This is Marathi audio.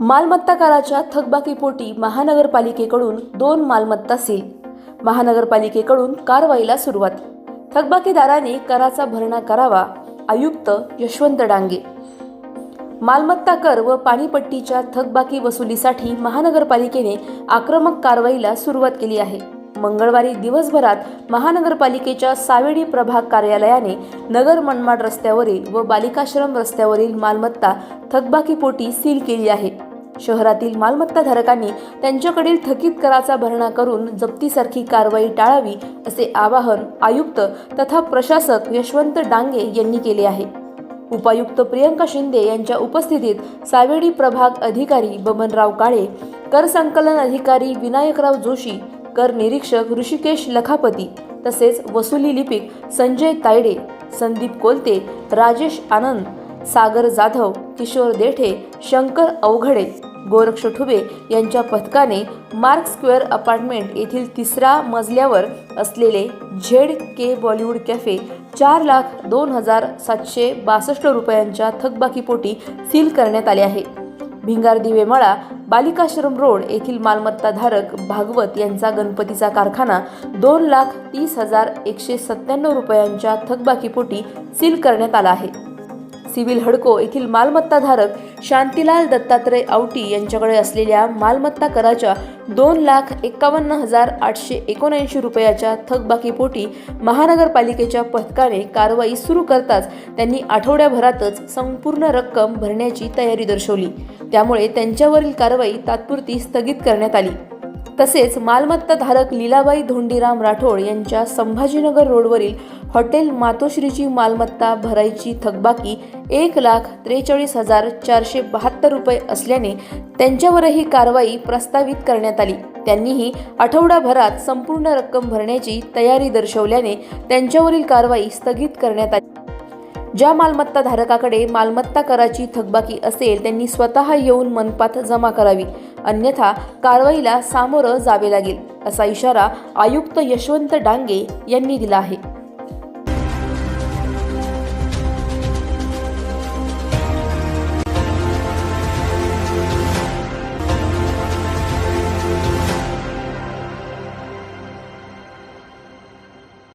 मालमत्ता कराच्या थकबाकीपोटी महानगरपालिकेकडून दोन मालमत्ता सील. महानगरपालिकेकडून कारवाईला सुरुवात. थकबाकीदाराने कराचा भरणा करावा आयुक्त यशवंत डांगे. मालमत्ता कर व पाणीपट्टीच्या थकबाकी वसुलीसाठी महानगरपालिकेने आक्रमक कारवाईला सुरुवात केली आहे. मंगळवारी दिवसभरात महानगरपालिकेच्या सावेडी प्रभाग कार्यालयाने नगर मनमाड रस्त्यावरील व बालिकाश्रम रस्त्यावरील मालमत्ता थकबाकीपोटी सील केली आहे. शहरातील मालमत्ताधारकांनी त्यांच्याकडील थकीत कराचा भरणा करून जप्तीसारखी कारवाई टाळावी असे आवाहन आयुक्त तथा प्रशासक यशवंत डांगे यांनी केले आहे. उपायुक्त प्रियंका शिंदे यांच्या उपस्थितीत सावेडी प्रभाग अधिकारी बबनराव काळे कर संकलन अधिकारी विनायकराव जोशी कर निरीक्षक ऋषिकेश लखापती तसेच वसुली लिपिक संजय तायडे संदीप कोलते राजेश आनंद सागर जाधव किशोर देठे शंकर अवघडे गोरक्ष ठुबे यांच्या पथकाने मार्क स्क्वेअर अपार्टमेंट येथील तिसरा मजल्यावर असलेले झेड के बॉलिवूड कॅफे चार लाख दोन हजार सातशे बासष्ट रुपयांच्या थकबाकीपोटी सील करण्यात आले आहे. भिंगार दिवेमाळा बालिकाश्रम रोड येथील मालमत्ताधारक भागवत यांचा गणपतीचा कारखाना दोन लाख तीस हजार एकशे सत्त्याण्णव रुपयांच्या थकबाकीपोटी सील करण्यात आला आहे. सिव्हिल हडको येथील मालमत्ताधारक शांतीलाल दत्तात्रय आवटी यांच्याकडे असलेल्या मालमत्ता कराच्या दोन लाख एकावन्न हजार आठशे एकोणऐंशी रुपयाच्या थकबाकीपोटी महानगरपालिकेच्या पथकाने कारवाई सुरू करताच त्यांनी आठवड्याभरातच संपूर्ण रक्कम भरण्याची तयारी दर्शवली. त्यामुळे त्यांच्यावरील कारवाई तात्पुरती स्थगित करण्यात आली. तसेच मालमत्ताधारक लीलाबाई धोंडीराम राठोड यांच्या संभाजीनगर रोडवरील हॉटेल मातोश्रीची मालमत्ता भरायची थकबाकी एक लाख त्रेचाळीस हजार चारशे बहात्तर रुपये असल्याने त्यांच्यावरही कारवाई प्रस्तावित करण्यात आली. त्यांनीही आठवडाभरात संपूर्ण रक्कम भरण्याची तयारी दर्शवल्याने त्यांच्यावरील कारवाई स्थगित करण्यात आली. ज्या मालमत्ता धारकाकडे मालमत्ता कराची थकबाकी असेल त्यांनी स्वतः येऊन मनपात जमा करावी. अन्यथा कारवाईला सामोरं जावे लागेल असा इशारा आयुक्त यशवंत डांगे यांनी दिला आहे.